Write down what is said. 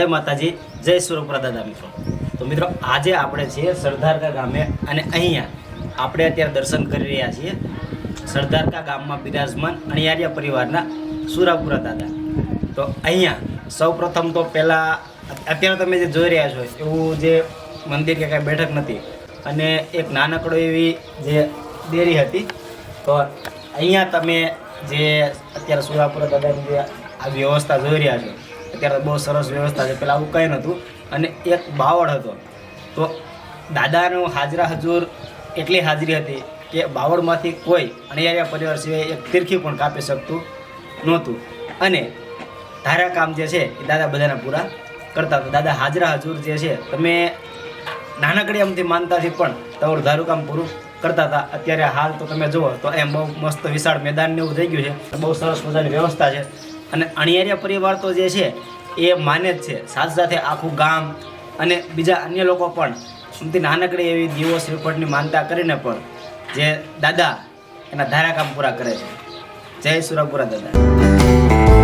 જય માતાજી, જય સુરપુરા દાદા મિત્રો. તો મિત્રો, આજે આપણે છીએ સરદારકા ગામે અને અહીંયા આપણે અત્યારે દર્શન કરી રહ્યા છીએ સરદારકા ગામમાં બિરાજમાન અણિયારિયા પરિવારના સુરાપુરા દાદા. તો અહીંયા સૌ પ્રથમ તો પહેલાં અત્યારે તમે જે જોઈ રહ્યા છો, એવું જે મંદિર કે કાંઈ બેઠક નથી, અને એક નાનકડો એવી જે દેરી હતી, તો અહીંયા તમે જે અત્યારે સુરાપુરા દાદાની જે આ વ્યવસ્થા જોઈ રહ્યા છો અત્યારે બહુ સરસ વ્યવસ્થા છે. પહેલાં આવું કંઈ નહોતું. અને એક બાવળ હતો. તો દાદાનું હાજરા હજુર એટલી હાજરી હતી કે બાવળમાંથી કોઈ અણિયારિયા પરિવાર સિવાય એક તીરખી પણ કાપી શકતું નહોતું. અને ધારા કામ જે છે એ દાદા બધાના પૂરા કરતા હતા. દાદા હાજરા હજુર જે છે, તમે નાનકડી આમથી માનતાથી પણ તમારું ધારું કામ પૂરું કરતા હતા. અત્યારે હાલ તો તમે જુઓ તો એમ બહુ મસ્ત વિશાળ મેદાન ને એવું થઈ ગયું છે. બહુ સરસ મજાની વ્યવસ્થા છે. અને અણિયારિયા પરિવાર તો જે છે, એ માને જ છે. સાથે સાથે આખું ગામ અને બીજા અન્ય લોકો પણ અમથી નાનકડી એવી દીવો શ્રીફળની માનતા કરીને પણ જે દાદા એના ધારા કામ પૂરા કરે છે. જય સુરાપુરા દાદા.